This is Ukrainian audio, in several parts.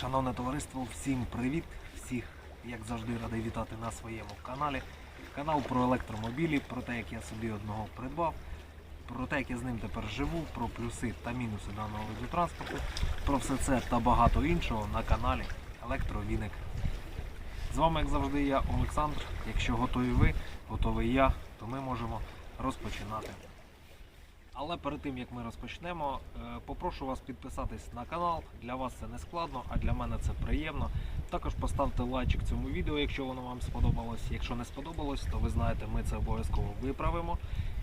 Шановне товариство, всім привіт! Всіх, як завжди, радий вітати на своєму каналі. Канал про електромобілі, про те, як я собі одного придбав, про те, як я з ним тепер живу, про плюси та мінуси даного виду транспорту. Про все це та багато іншого на каналі Електровіник. З вами, як завжди, я Олександр. Якщо готові ви, готовий я, то ми можемо розпочинати. Але перед тим як ми розпочнемо, е, попрошу вас підписатись на канал. Для вас це не складно, а для мене це приємно. Також поставте лайчик цьому відео, якщо воно вам сподобалось. Якщо не сподобалось, то ви знаєте, ми це обов'язково виправимо.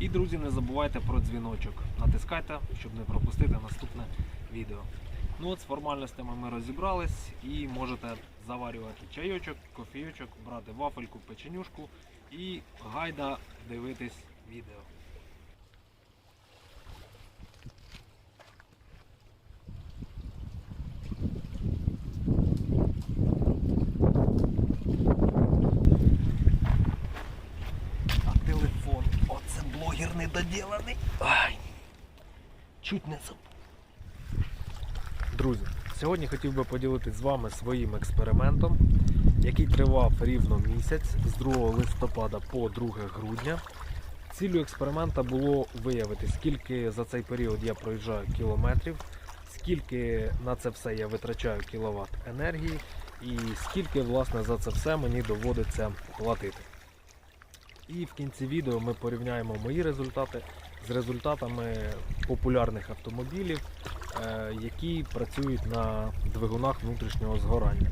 І друзі, не забувайте про дзвіночок. Натискайте, щоб не пропустити наступне відео. Ну от з формальностями ми розібрались і можете заварювати чайочок, кофійочок, брати вафельку, печенюшку і гайда дивитись відео. А телефон, оце недоділений. Ай, чуть не забув. Друзі, сьогодні хотів би поділитися з вами своїм експериментом, який тривав рівно місяць з 2 листопада по 2 грудня. Ціллю експеримента було виявити, скільки за цей період я проїжджаю кілометрів, скільки на це все я витрачаю кіловат енергії і скільки власне за це все мені доводиться платити. І в кінці відео ми порівняємо мої результати з результатами популярних автомобілів, е, які працюють на двигунах внутрішнього згорання,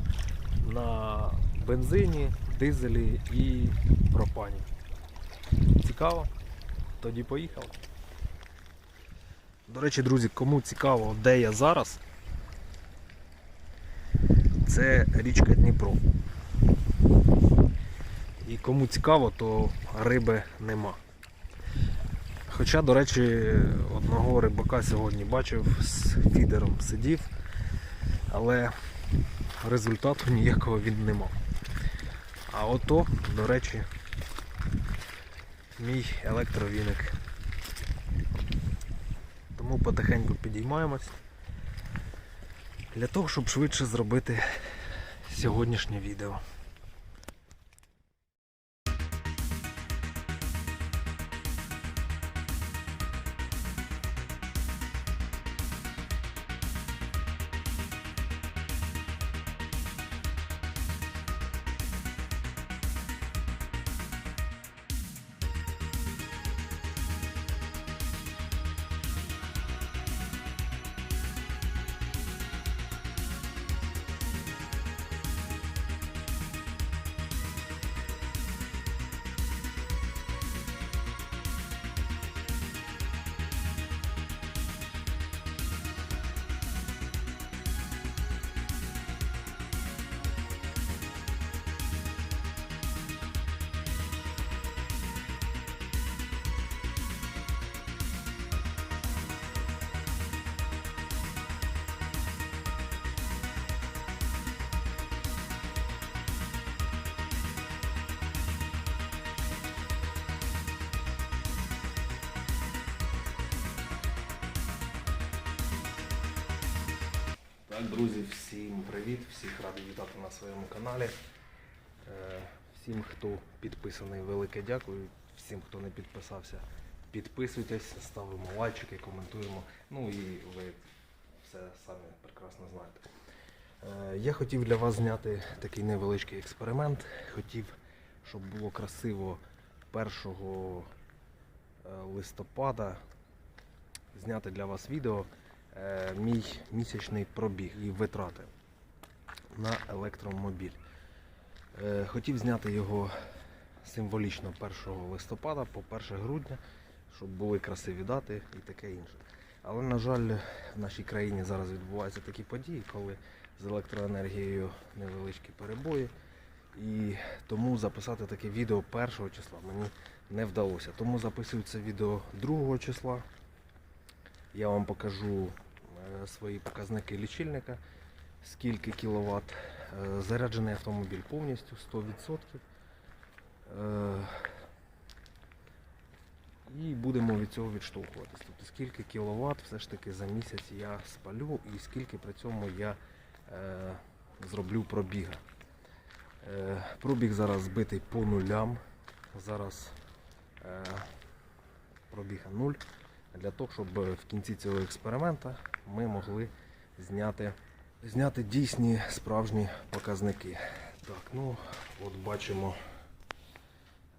на бензині, дизелі і пропані. Цікаво? Тоді поїхали. До речі, друзі, кому цікаво, де я зараз, це річка Дніпро. І кому цікаво, то риби нема. Хоча, до речі, одного рибака сьогодні бачив з фідером сидів, але результату ніякого він не мав. А ото, до речі, мій електровіник. Тому потихеньку підіймаємось для того, щоб швидше зробити сьогоднішнє відео. Так, друзі, всім привіт, всіх радий вітати на своєму каналі. Е, Всім, хто підписаний, велике дякую. Всім, хто не підписався, підписуйтесь, ставимо лайчики, коментуємо. Ну і ви все самі прекрасно знаєте. Е, Я хотів для вас зняти такий невеличкий експеримент. Хотів, щоб було красиво 1 е, листопада зняти для вас відео е, мій місячний пробіг і витрати на електромобіль. Е, Хотів зняти його символічно 1 листопада по 1 грудня, щоб були красиві дати і таке інше. Але, на жаль, в нашій країні зараз відбуваються такі події, коли з електроенергією невеличкі перебої. І тому записати таке відео 1 числа мені не вдалося. Тому записую це відео 2 числа. Я вам покажу е, свої показники лічильника, скільки кіловат е, заряджений автомобіль повністю 100%. Е, І будемо від цього відштовхуватись. Тобто скільки кіловат все ж таки за місяць я спалю і скільки при цьому я е, зроблю пробіга. Пробіг зараз збитий по нулям. Зараз е, пробіга 0. Для того, щоб в кінці цього експеримента ми могли зняти, зняти дійсні справжні показники. Так, ну от бачимо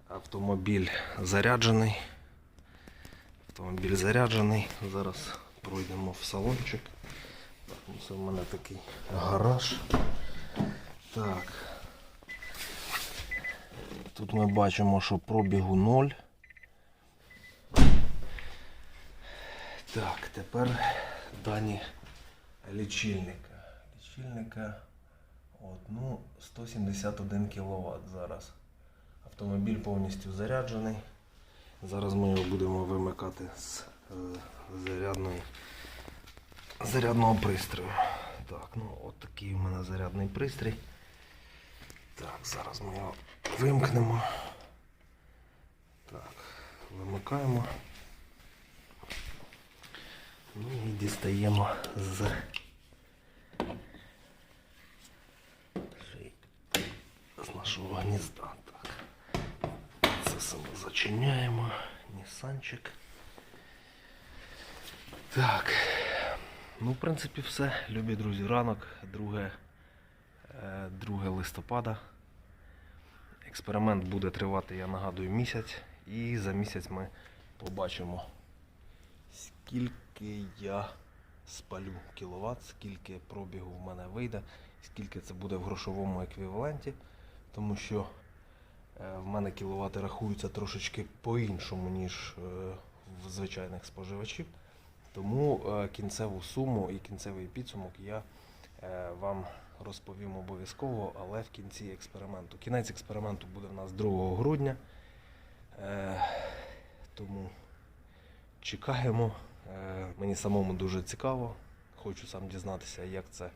автомобіль заряджений. Автомобіль заряджений. Зараз пройдемо в салончик. Так, ну це в мене такий гараж. Так. Тут ми бачимо, що пробігу 0. Так, тепер дані лічильника. Лічильника от, ну, 171 кВт зараз. Автомобіль повністю заряджений. Зараз ми його будемо вимикати з е, зарядної, зарядного пристрою. Так, ну от такий у мене зарядний пристрій. Так, зараз ми його вимкнемо. Так, вимикаємо. Ну і дістаємо з, з нашого гнізда. Так. Це все зачиняємо. Нісанчик. Так. Ну, в принципі, все. Любі друзі, ранок, 2, е, 2 листопада. Експеримент буде тривати, я нагадую, місяць. І за місяць ми побачимо, скільки я спалю кіловат, скільки пробігу в мене вийде, скільки це буде в грошовому еквіваленті. Тому що е, в мене кіловати рахуються трошечки по-іншому, ніж е, в звичайних споживачів. Тому е, кінцеву суму і кінцевий підсумок я вам розповім обов'язково, але в кінці експерименту. Кінець експерименту буде в нас 2 грудня. Тому чекаємо. Е, Мені самому дуже цікаво. Хочу сам дізнатися, як це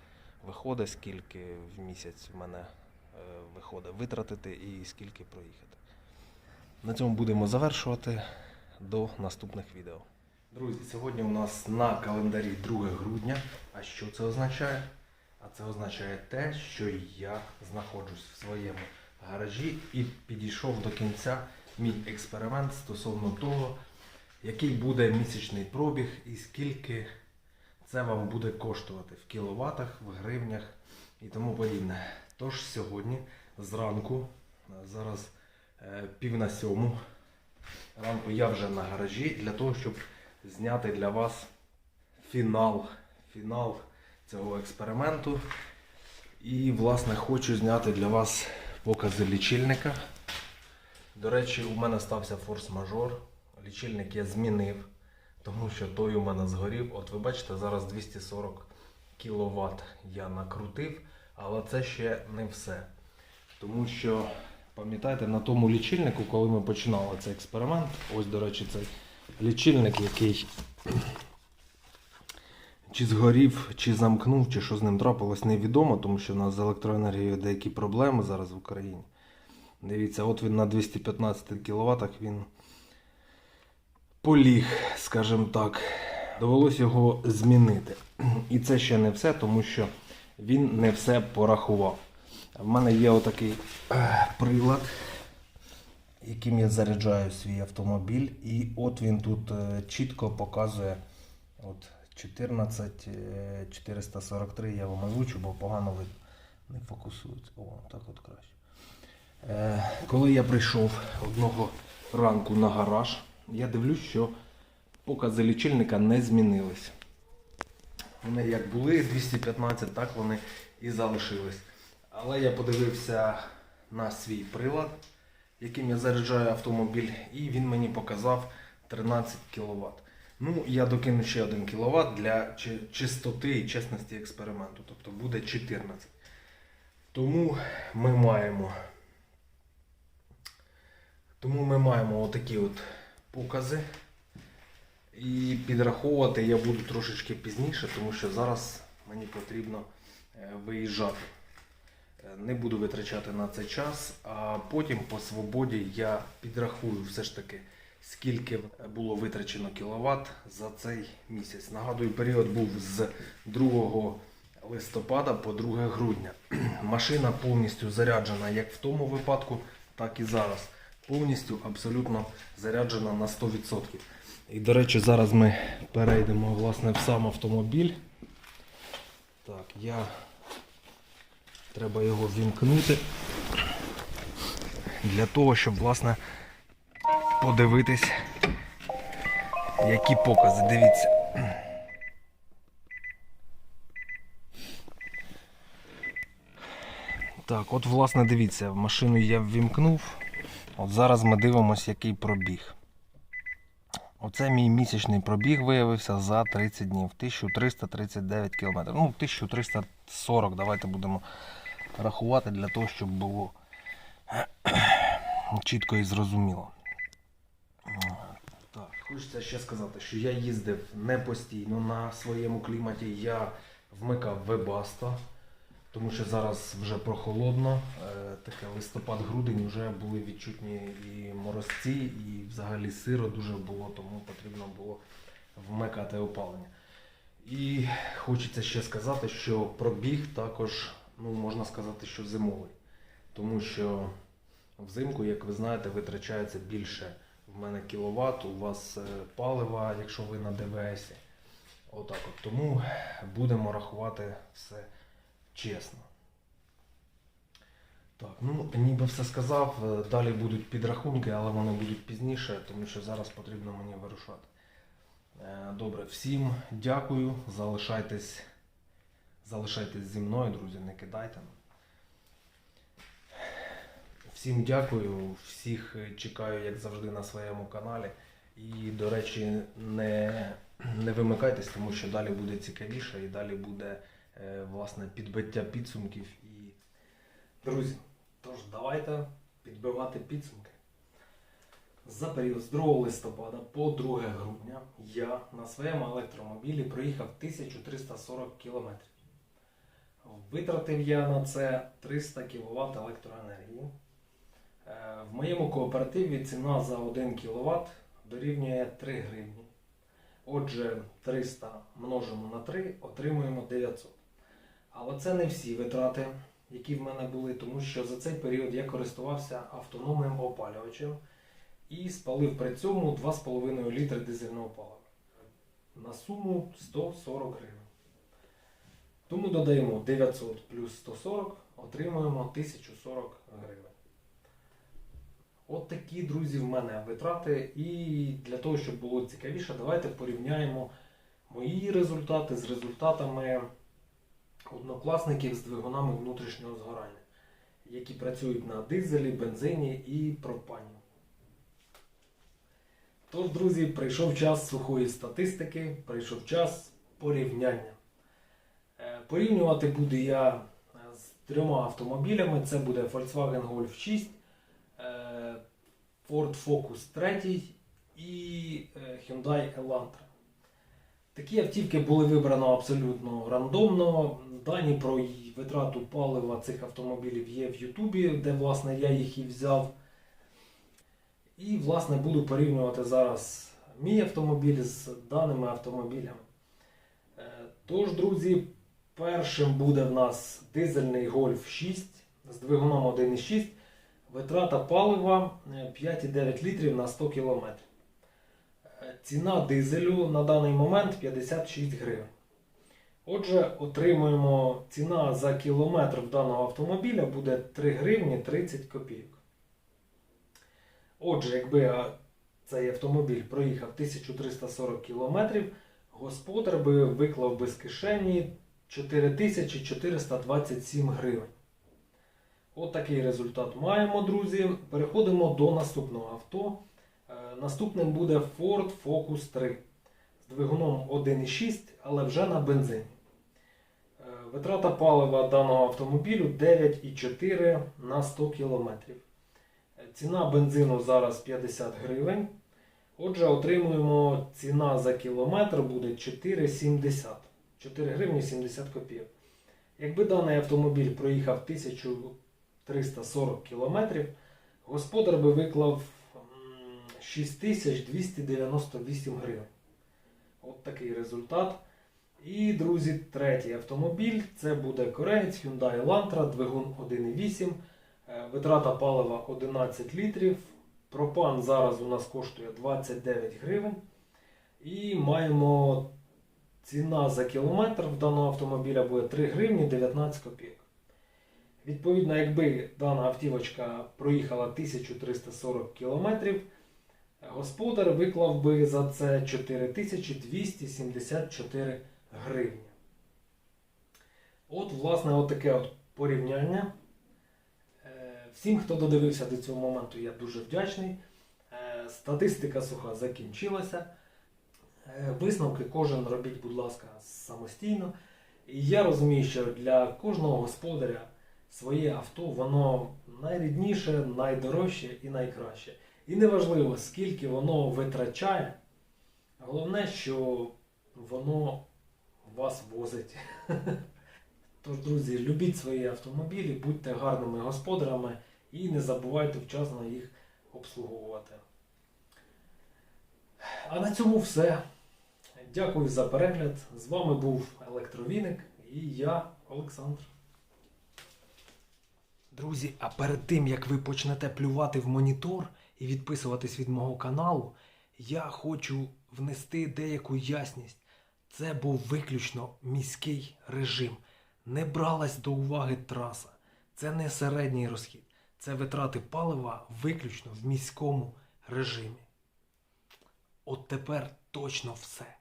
виходить, скільки в місяць в мене е, виходить витратити і скільки проїхати. На цьому будемо завершувати до наступних відео. Друзі, сьогодні у нас на календарі 2 грудня. А що це означає? А це означає те, що я знаходжусь в своєму гаражі і підійшов до кінця мій експеримент стосовно того, який буде місячний пробіг і скільки це вам буде коштувати в кіловатах, в гривнях і тому подібне. Тож сьогодні зранку, е, зараз е, пів на сьому ранку я вже на гаражі для того, щоб зняти для вас фінал, фінал цього експерименту. І, власне, хочу зняти для вас покази лічильника. До речі, у мене стався форс-мажор. Лічильник я змінив, тому що той у мене згорів. От ви бачите, зараз 240 кВт я накрутив, але це ще не все. Тому що, пам'ятаєте, на тому лічильнику, коли ми починали цей експеримент, ось, до речі, цей лічильник, який чи згорів, чи замкнув, чи що з ним трапилось, невідомо, тому що в нас з електроенергією деякі проблеми зараз в Україні. Дивіться, от він на 215 кВт він поліг, скажімо так. Довелось його змінити. І це ще не все, тому що він не все порахував. В мене є отакий е, прилад, яким я заряджаю свій автомобіль. І от він тут е, чітко показує от 14 е, 443 я вам озвучу, бо погано видно. Не фокусується. О, так от краще. Е, коли я прийшов одного ранку на гараж, я дивлюсь, що покази лічильника не змінились. Вони як були 215, так вони і залишились. Але я подивився на свій прилад, яким я заряджаю автомобіль, і він мені показав 13 кВт. Ну, я докину ще 1 кВт для чистоти і чесності експерименту. Тобто буде 14. Тому ми маємо. Тому ми маємо отакі от покази. І підраховувати я буду трошечки пізніше, тому що зараз мені потрібно е, виїжджати. Е, Не буду витрачати на це час, а потім по свободі я підрахую все ж таки, скільки було витрачено кіловат за цей місяць. Нагадую, період був з 2 листопада по 2 грудня. Машина повністю заряджена як в тому випадку, так і зараз. Повністю абсолютно заряджена на 100%. І, до речі, зараз ми перейдемо власне в сам автомобіль. Так, я треба його вімкнути для того, щоб власне подивитись, які покази. Дивіться. Так, от власне дивіться, машину я ввімкнув. От зараз ми дивимося, який пробіг. Оце мій місячний пробіг виявився за 30 днів. 1339 км. Ну, 1340, давайте будемо рахувати для того, щоб було чітко і зрозуміло. Так, хочеться ще сказати, що я їздив не постійно на своєму кліматі. Я вмикав вебаста, тому що зараз вже прохолодно. Е, Таке листопад-грудень вже були відчутні і морозці, і взагалі сиро дуже було, тому потрібно було вмикати опалення. І хочеться ще сказати, що пробіг також, ну можна сказати, що зимовий. Тому що взимку, як ви знаєте, витрачається більше в мене кіловат, у вас е, палива, якщо ви на ДВС. Отак от. Тому будемо рахувати все чесно. Так, ну ніби все сказав. Е, Далі будуть підрахунки, але вони будуть пізніше, тому що зараз потрібно мені вирушати. Е, Добре, всім дякую. Залишайтесь, залишайтесь зі мною, друзі, не кидайте. Всім дякую, всіх чекаю, як завжди, на своєму каналі. І, до речі, не, не вимикайтесь, тому що далі буде цікавіше і далі буде власне підбиття підсумків. І... Друзі, тож давайте підбивати підсумки. За період з 2 листопада по 2 грудня я на своєму електромобілі проїхав 1340 км. Витратив я на це 300 кВт електроенергії. Е, В моєму кооперативі ціна за 1 кВт дорівнює 3 гривні. Отже, 300 множимо на 3, отримуємо 900. Але це не всі витрати, які в мене були, тому що за цей період я користувався автономним опалювачем і спалив при цьому 2,5 літри дизельного палива на суму 140 гривень. Тому додаємо 900 плюс 140, отримуємо 1040 гривень. От такі, друзі, в мене витрати. І для того, щоб було цікавіше, давайте порівняємо мої результати з результатами однокласників з двигунами внутрішнього згорання, які працюють на дизелі, бензині і пропані. Тож, друзі, прийшов час сухої статистики, прийшов час порівняння. Е, Порівнювати буду я е, з трьома автомобілями. Це буде Volkswagen Golf 6, е, Ford Focus 3 і Hyundai Elantra. Такі автівки були вибрано абсолютно рандомно. Дані про витрату палива цих автомобілів є в Ютубі, де власне я їх і взяв. І власне буду порівнювати зараз мій автомобіль з даними автомобілями. Е, Тож, друзі, першим буде в нас дизельний Golf 6 з двигуном 1,6. Витрата палива е, 5,9 літрів на 100 км. Ціна дизелю на даний момент 56 гривень. Отже, отримуємо ціна за кілометр в даного автомобіля буде 3 гривні 30 копійок. Отже, якби цей автомобіль проїхав 1340 км, господар би виклав без кишені 4427 гривень. От такий результат маємо, друзі. Переходимо до наступного авто. Е, Наступним буде Ford Focus 3 з двигуном 1,6, але вже на бензині. Е, Витрата палива даного автомобілю 9,4 на 100 км. Ціна бензину зараз 50 гривень. Отже, отримуємо ціна за кілометр буде 4,70. 4 гривні 70 копійок. Якби даний автомобіль проїхав 1340 км, господар би виклав 6298 гривень. От такий результат. І, друзі, третій автомобіль це буде кореєць Hyundai Elantra, двигун 1.8, е, витрата палива 11 літрів. Пропан зараз у нас коштує 29 гривень. І маємо ціна за кілометр в даного автомобіля буде 3 гривні 19 копійок. Відповідно, якби дана автівочка проїхала 1340 кілометрів, господар виклав би за це 4274 гривні. От, власне, от таке от порівняння. Е, Всім, хто додивився до цього моменту, я дуже вдячний. Е, Статистика суха закінчилася. Е, Висновки кожен робіть, будь ласка, самостійно. І я розумію, що для кожного господаря своє авто воно найрідніше, найдорожче і найкраще. І неважливо, скільки воно витрачає, головне, що воно вас возить. Тож, друзі, любіть свої автомобілі, будьте гарними господарями і не забувайте вчасно їх обслуговувати. А на цьому все. Дякую за перегляд. З вами був Електровіник і я, Олександр. Друзі, а перед тим як ви почнете плювати в монітор і відписуватись від мого каналу, я хочу внести деяку ясність. Це був виключно міський режим. Не бралась до уваги траса. Це не середній розхід. Це витрати палива виключно в міському режимі. От тепер точно все.